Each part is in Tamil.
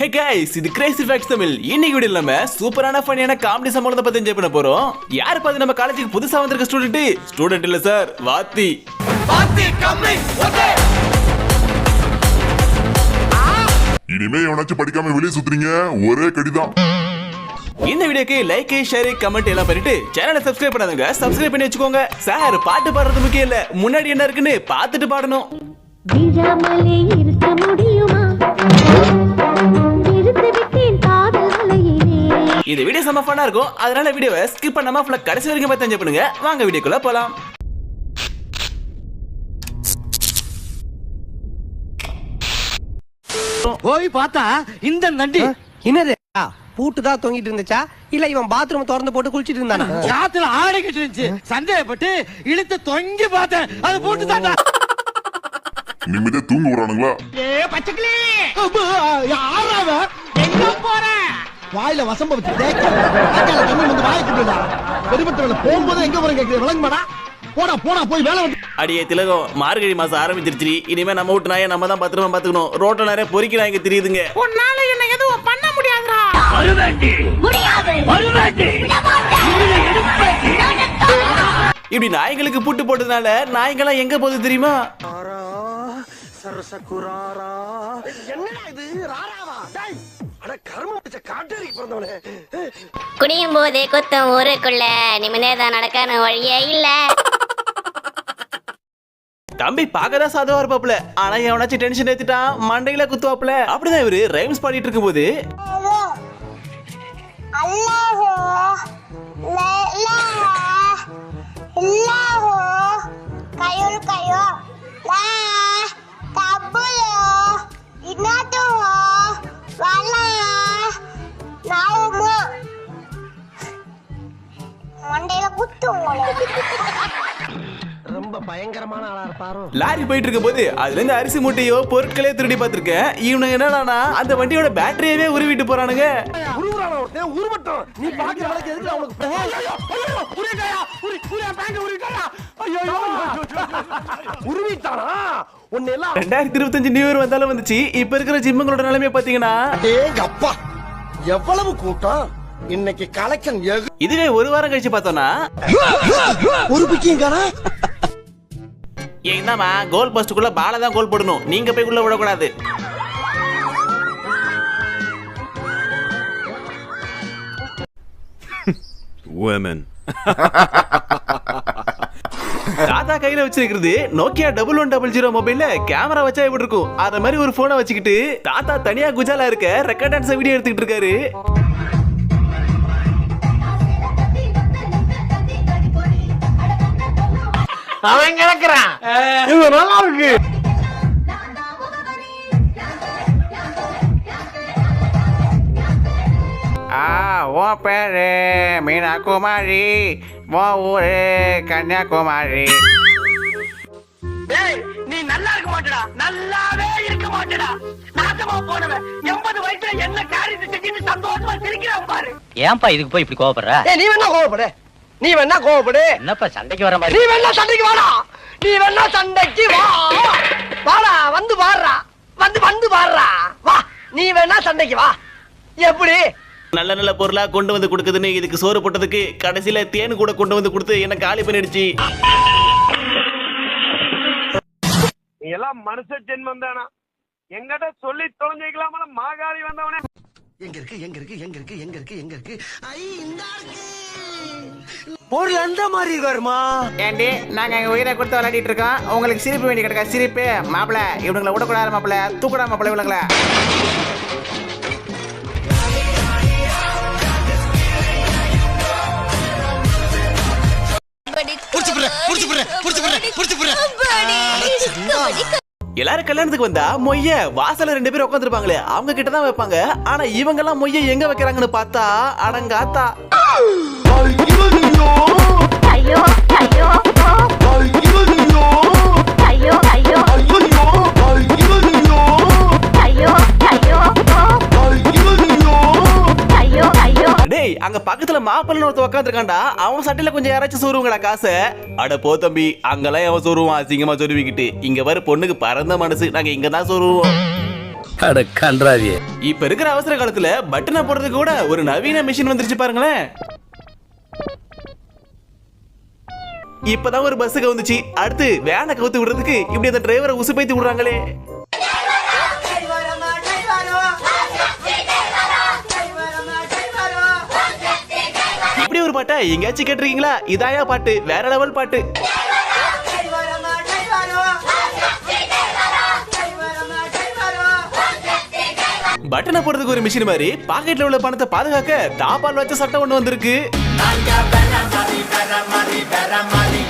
ஹே கைஸ் இது கிரேசி ஃபேக்ஸ் தமிழ். இன்னைக்கு வீடியோ நம்ம சூப்பரான ஃபன்னியான காமெடி சம்பளத்தை பத்தி என்ஜாய் பண்ண போறோம். யார் பார்த்து நம்ம காலேஜுக்கு புதுசா வந்திருக்க ஸ்டூடெண்ட் ஸ்டூடெண்ட் இல்ல சார் வாத்தி. இனிமே எவனாச்சும் படிக்காம வெளியே சுத்துறீங்க? ஒரே கடிதான் இந்த வீடியோக்கு லைக் ஷேர் கமெண்ட் எல்லாம் பண்ணிட்டு சேனலை சப்ஸ்கிரைப் பண்ணாதுங்க சப்ஸ்கிரைப் பண்ணி வச்சுக்கோங்க. சார் பாட்டு பாடுறது முக்கியம் இல்ல. முன்னாடி என்ன இருக்குன்னு பார்த்துட்டு பாடணும். இந்த வீடியோ செம்ம ஃபன்னா இருக்கும். அதனால வீடியோவை ஸ்கிப் பண்ணாம ஃபுல்லா கடைசி வரைக்கும் பார்த்து என்ஜாய் பண்ணுங்க. வாங்க வீடியோக்குள்ள போலாம். போய் பார்த்தா இந்த நண்டி. என்னது? பூட்டு தான் தொங்கிட்டு இருந்துச்சா? இல்ல இவன் பாத்ரூம் திறந்து போட்டு குளிச்சிட்டு இருந்தானா? காத்துல ஆடிக்கிட்டு இருந்துச்சு சந்தேகப்பட்டு இழுத்து தொங்கி பார்த்தேன். அது போட்டு தாண்டா நிம்மதியா தூங்க விடுறானுங்களா? யாராவ எங்க போற வாயில வசம்ப வச்சு தேய்க்க வாய்க்கால தண்ணி வந்து வாயை கூப்பிடுடா பெருமட்டவள போகும்போது எங்க போற கேக்குது? விளங்குமாடா? போடா போடா போய் வேலை வந்து. அடியே திலகம் மார்கழி மாசம் ஆரம்பிச்சிருச்சு இனிமே நம்ம வீட்டு நாயை நம்ம தான் பத்திரமா பாத்துக்கணும் ரோட்ல நிறைய பொறுக்கி நாய்க்கு தெரியுதுங்க. இப்படி நாய்களுக்கு பூட்டு போட்டதுனால நாய்ங்கெல்லாம் எங்க போகுது தெரியுமா? என்னடா இது? ராராவா? குனியும் போதே குத்தம் ஊருக்குள்ள நிமிந்தே தான் நடக்கான வழியே இல்ல. தம்பி பார்க்கதான் சாதுவா இருப்பாப்ல ஆனா எவனாச்சும் டென்ஷன் ஏத்திட்டான். மண்டையில குத்துவாப்ல அப்படிதான் இவரு ரைம்ஸ் பாடிட்டு மண்டையில குத்தும் ரொம்ப பயங்கரமான ஆளா இருப்பாரோ? லாரி போயிட்டு இருக்கும்போது அதுல இருந்து அரிசி மூட்டையோ பொருட்களே திருடி பார்த்திருக்கேன் இவனுங்க என்னடானா அந்த வண்டியோட பேட்டரியவே உருவிட்டு போறானுங்க. உருவுறான? ஒருத்தன் உருவட்டும். நீ பாக்குற வேலைக்கு எதுக்கு அவனுக்கு ஐயோ, ஐயோ, ஐயோ, உருவிட்டாயா? உரு- உரு- பேங்க உருவிட்டாயா? ஐயோ, ஐயோ, ஐயோ. உருவிட்டானா? உன்னை எல்லாம் ரெண்டாயிரத்தி இருபத்தஞ்சு நியூ இயர் வந்தாலும் வந்துச்சு இப்ப இருக்கிற ஜிம்முங்களோட நிலைமை பாத்தீங்கன்னா டேங்க அப்பா எவ்வளவு கூட்டம்? இன்னைக்கு கலெக்ஷன் இதுவே ஒரு வாரம் கழிச்சு பார்த்தோம்னா ஒரு பிக்கிங்காரா என்னமா கோல் போஸ்டுக்குள்ள பால தான் கோல் போடணும். நீங்க போய் உள்ள விடக்கூடாது. Women. தாத்தா கையில வச்சிருக்கிறது Nokia double one double zero மொபைல்ல கேமரா வச்சா எப்படி இருக்கும்? அத மாதிரி ஒரு போனை வச்சுக்கிட்டு தாத்தா தனியா குஜாலா இருக்க ரெக்கார்ட் டான்ஸ் வீடியோ எடுத்துக்கிட்டு இருக்காரு. அவன் கிடக்குறான். இது நல்லா இருக்கு. ஆ ஓ பேரு மீனா குமாரி ஓ ஊரு கன்னியாகுமாரி டேய் நீ நல்லா இருக்க மாட்டடா நல்லாவே இருக்க மாட்டடா நாசமா போனவன் எண்பது வயசுல என்ன காரியத்தை செஞ்சுட்டு சந்தோஷமா சிரிக்கிறான் பாரு ஏன்பா இதுக்கு போய் இப்படி கோவப்படுற ஏய் நீ வேணா கோவப்படு நீ வேணா கோவப்படு என்னப்பா சண்டைக்கு வர மாதிரி நீ வேணா சண்டைக்கு வாடா நீ வேணா சண்டைக்கு வா வாடா வந்து பாடுறா வந்து வந்து பாடுறா வா நீ வேணா சண்டைக்கு வா எப்படி நல்ல நல்ல பொருளா கொண்டு வந்து கொடுக்குதுன்னு இதுக்கு சோறு போட்டதுக்கு கடைசியில தேன் கூட கொண்டு வந்து கொடுத்து என்ன காலி பண்ணிடுச்சு. நீ எல்லாம் மனுஷ ஜென்மம் தானா? எங்கிட்ட சொல்லி தொலைஞ்சிக்கலாமல மாகாளி வந்தவனே. எங்க இருக்கு எங்க இருக்கு எங்க இருக்கு எங்க இருக்கு எங்க இருக்கு? ஐ இந்த இருக்கு ஒரு அந்த மாதிரி வருமா? ஏண்டி நாங்க எங்க உயிரை கொடுத்து விளையாடிட்டு இருக்கோம். உங்களுக்கு சிரிப்பு வேண்டி கிடக்கா? சிரிப்பு. மாப்பிள இவனுங்களை விடக்கூடாது மாப்பிள. தூக்கடா மாப்பிள இவனுங்கள. எல்லாரும் கல்யாணத்துக்கு வந்தா மொய்ய வாசல்ல ரெண்டு பேரும் உட்காந்துருப்பாங்களே அவங்க கிட்ட தான் வைப்பாங்க ஆனா இவங்க எல்லாம் மொய்ய எங்க வைக்கிறாங்கன்னு பார்த்தா அடங்காத்தா ஐயோ ஐயோ ஐயோ ஐயோ ஐயோ ஐயோ அங்க பக்கத்துல மாப்பிள்ளை ஒருத்த உட்காந்துருக்கான்டா அவன் சட்டையில கொஞ்சம் யாராச்சும் சோறுவங்களா காசை? அட போ தம்பி அங்கெல்லாம் அவன் சோறுவான் அசிங்கமா சொருவிக்கிட்டு இங்க வர பொண்ணுக்கு பறந்த மனசு. நாங்க இங்க தான் சொருவோம். இப்ப இருக்கிற அவசர காலத்துல பட்டனை போடுறதுக்கு கூட ஒரு நவீன மிஷின் வந்துருச்சு பாருங்களேன். இப்பதான் ஒரு பஸ் கவுந்துச்சு. அடுத்து வேனை கவுத்து விடுறதுக்கு இப்படி அந்த டிரைவரை உசு பேத்தி விடுறாங்களே. இப்படி எங்கேயாச்சும் கேட்டிருக்கீங்களா? இதாயா பாட்டு வேற லெவல் பாட்டு. பட்டனை போடுறதுக்கு ஒரு மிஷின் மாதிரி பாக்கெட்ல உள்ள பணத்தை பாதுகாக்க தாப்பால் வச்ச சட்டம் ஒண்ணு வந்திருக்கு. மாதிரி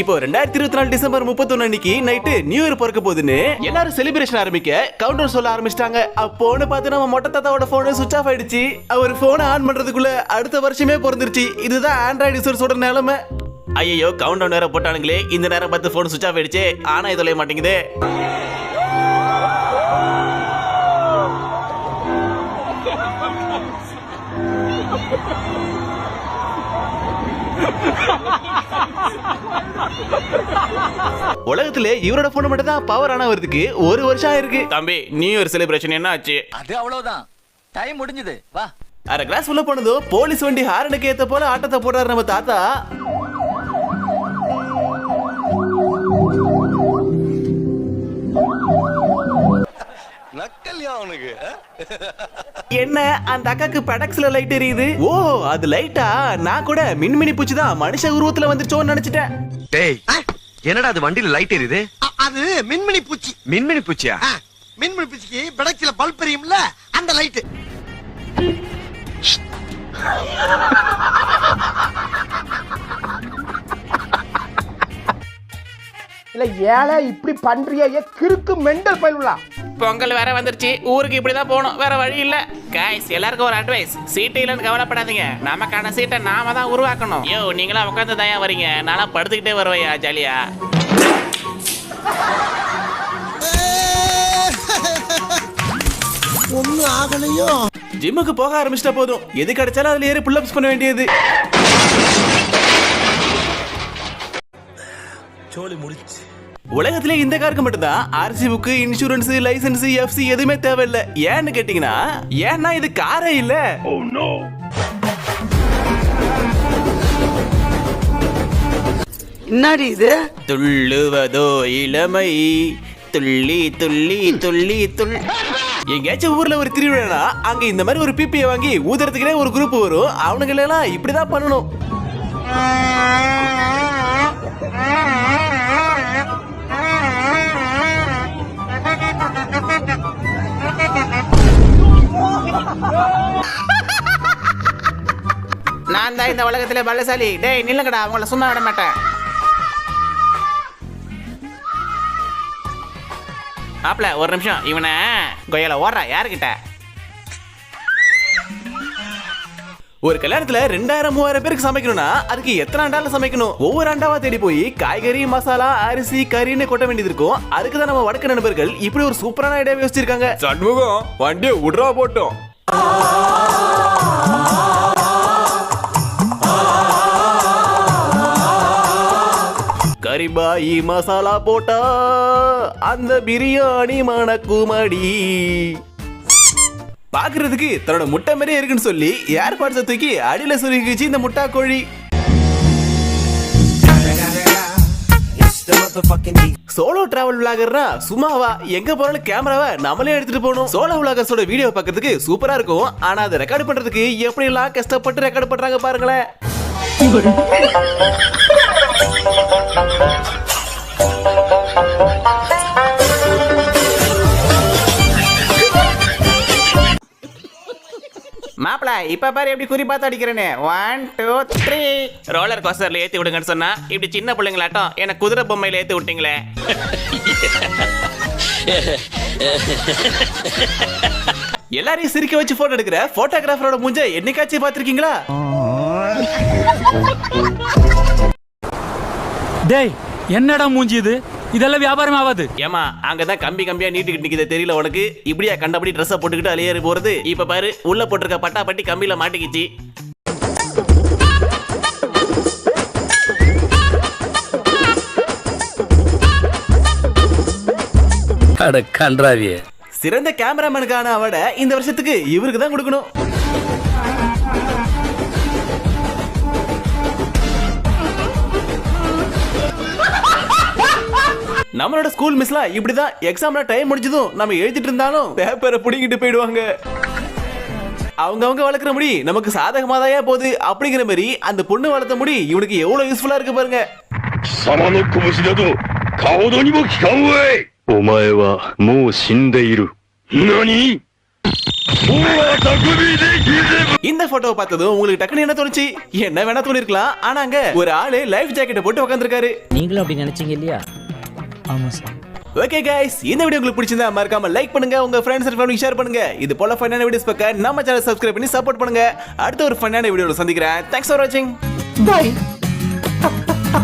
இப்போ ரெண்டாயிரத்தி இருபத்தி நாலு டிசம்பர் முப்பத்தொன்னு அன்னைக்கு நைட்டு நியூ இயர் பிறக்க போகுதுன்னு எல்லாரும் செலிப்ரேஷன் ஆரம்பிக்க கவுண்டர் சொல்ல ஆரம்பிச்சிட்டாங்க. அப்போன்னு பார்த்து நம்ம மொட்டை தாத்தாவோட போன் சுவிச் ஆஃப் ஆயிடுச்சு. அவர் போனை ஆன் பண்றதுக்குள்ள அடுத்த வருஷமே பிறந்துருச்சு. இதுதான் ஆண்ட்ராய்டு யூசர்ஸோட நிலைமை. ஐயோ கவுண்ட் டவுன் வேற போட்டானுங்களே. இந்த நேரம் பார்த்து போன் சுவிச் ஆஃப் ஆயிடுச்சு. ஆனா இது தொலைய மாட்டேங்குதே. உலகத்திலே இவரோட போன் மட்டும் தான் பவர் ஆன வருதுக்கு ஒரு வருஷம் ஆயிருக்கு. தம்பி நியூ இயர் செலிப்ரேஷன் என்ன ஆச்சு? அது அவ்வளவுதான். டைம் முடிஞ்சது. வா. அரை கிளாஸ் உள்ள போனதும் போலீஸ் வண்டி ஹாரனுக்கு ஏத்த போல ஆட்டத்தை போடுறாரு நம்ம தாத்தா. நக்கல்யா அவனுக்கு. என்ன அந்த அக்காக்கு பெடக்ஸ்ல லைட் எரியுது? ஓ அது லைட்டா நான் கூட மின்மினி பூச்சி தான் மனுஷ உருவத்துல வந்துருச்சோன்னு நினைச்சிட்டேன். டேய் என்னடா அது வண்டியில லைட் எரியுது? அது மின்மினி பூச்சி. மின்மினி பூச்சியா? மின்மினி பூச்சிக்கு பெடக்சில பல்ப் எரியும்ல அந்த லைட் இல்ல ஏழை இப்படி பண்றியா ஏ கிறுக்கு மெண்டல் பயிலுலா பொங்கல் வேற வந்துருச்சு ஊருக்கு இப்படிதான் போகணும் வேற வழி இல்ல. கைஸ் எல்லாருக்கும் ஒரு அட்வைஸ் சீட்டு இல்லைன்னு கவலைப்படாதீங்க. நமக்கான சீட்டை நாம தான் உருவாக்கணும். யோ நீங்களா உட்காந்து தயா வரீங்க. நானா படுத்துக்கிட்டே வருவையா ஜாலியா ஒண்ணு ஆகலையோ? ஜிம்முக்கு போக ஆரம்பிச்சிட்டா போதும். எது கிடைச்சாலும் அதுல ஏறி புல்லப்ஸ் பண்ண வேண்டியது. உலகத்திலே இந்த காருக்கு மட்டும்தான் RC book insurance license FC எதுவுமே தேவையில்ல. ஏன்னு கேட்டீங்கன்னா ஏன்னா இது காரே இல்ல. என்னடி இது? துள்ளுவதோ இளமை. துள்ளி துள்ளி துள்ளி துள்ளி எங்கேயாச்சும் ஊர்ல ஒரு திருவிழா அங்க இந்த மாதிரி ஒரு பிபியை வாங்கி ஊதுறதுக்குனே ஒரு குரூப் வரும். அவனுங்க எல்லாம் இப்படிதான் பண்ணணும். நான் தான் இந்த உலகத்துல பலசாலி. டேய் நில்லுங்கடா அவங்கள சும்மா விட மாட்டேன். ஆப்ல ஒரு நிமிஷம். இவனை கொய்யால ஓடுறா யாருக்கிட்ட ஒரு கல்யாணத்துல ரெண்டாயிரம் மூவாயிரம் பேருக்கு சமைக்கணும்னா அதுக்கு எத்தனை அண்டால சமைக்கணும்? ஒவ்வொரு அண்டாவா தேடி போய் காய்கறி மசாலா அரிசி கறின்னு கொட்ட வேண்டியது இருக்கும். அதுக்கு தான் நம்ம வடக்கு நண்பர்கள் இப்படி ஒரு சூப்பரான ஐடியா யோசிச்சிருக்காங்க. சண்முகம் வண்டியை விட்றா போட்டோம். கரிபாயி மசாலா போட்டா அந்த பிரியாணி மணக்குமடி. பாக்குறதுக்கு தன்னோட முட்டை மாதிரியே இருக்குன்னு சொல்லி ஏர்பாட்ஸை தூக்கி அடியில சுருக்கிச்சு இந்த முட்டா கோழி சோலோ டிராவல் விளாகர்னா சும்மாவா எங்க போனாலும் கேமராவை நம்மளே எடுத்துட்டு போகணும். சோலோ விளாகர்ஸோட வீடியோ பார்க்கறதுக்கு சூப்பரா இருக்கும். ஆனா அதை ரெக்கார்ட் பண்றதுக்கு எப்படி எல்லாம் கஷ்டப்பட்டு ரெக்கார்ட் பண்றாங்க பாருங்களேன். மாப்பிள இப்ப பாரு எப்படி குறி பார்த்து அடிக்கிறேன்னு. ஒன் டூ த்ரீ ரோலர் கோஸ்டர்ல ஏத்தி விடுங்கன்னு சொன்னா இப்படி சின்ன பிள்ளைங்களாட்டம் எனக்கு குதிரை பொம்மையில ஏத்தி விட்டீங்களே. எல்லாரையும் சிரிக்க வச்சு போட்டோ எடுக்கிற போட்டோகிராஃபரோட மூஞ்ச என்னைக்காச்சும் பாத்திருக்கீங்களா டேய் என்னடா மூஞ்சி இது? இதெல்லாம் வியாபாரம் ஆகாது. ஏமா அங்கதான் கம்பி கம்பியா நீட்டிக்கிட்டு நிக்குது தெரியல உனக்கு? இப்படியா கண்டபடி ட்ரெஸ்ஸை போட்டுக்கிட்டு அலையேறி போறது? இப்ப பாரு உள்ள போட்டிருக்க பட்டா பட்டி கம்பியில மாட்டிக்கிச்சு. அட கன்றாவியே. சிறந்த கேமராமேனுக்கான அவார்டை இந்த வருஷத்துக்கு இவருக்கு தான் கொடுக்கணும். நம்மளோட ஸ்கூல் மிஸ்லாம் இப்படிதான் எக்ஸாம்ல டைம் முடிஞ்சதும் நம்ம எழுதிட்டு இருந்தாலும் பேப்பரை புடிங்கிட்டு போயிடுவாங்க அவங்க அவங்க வளர்க்குற முடி நமக்கு சாதகமா தான் போகுது அப்படிங்கிற மாதிரி அந்த பொண்ணு வளர்த்த முடி இவனுக்கு எவ்வளவு யூஸ்ஃபுல்லா இருக்கு பாருங்க 貴様の拳など顔どにも効かんわいお前はもう死んでいる何もう匠できれば இந்த போட்டோவை பார்த்ததும் உங்களுக்கு டக்குனு என்ன தோணுச்சு என்ன வேணா தோணிருக்கலாம் ஆனாங்க ஒரு ஆளு லைஃப் ஜாக்கெட்டை போட்டு உட்காந்துருக்காரு நீங்களும் அப்படி நினைச்சீங்க இல்லையா ஆமா சார் ஓகே கைஸ் இந்த வீடியோ உங்களுக்கு பிடிச்சிருந்தா மறக்காம லைக் பண்ணுங்க உங்க ஃப்ரெண்ட்ஸ் அண்ட் ஃபேமிலி ஷேர் பண்ணுங்க. இது போல ஃபன்னான வீடியோஸ் பார்க்க நம்ம சேனல் சப்ஸ்கிரைப் பண்ணி சப்போர்ட் பண்ணுங்க. அடுத்த ஒரு ஃபன்னான வீடியோல சந்திக்கிறேன். தேங்க்ஸ் ஃபார் வாட்சிங் பை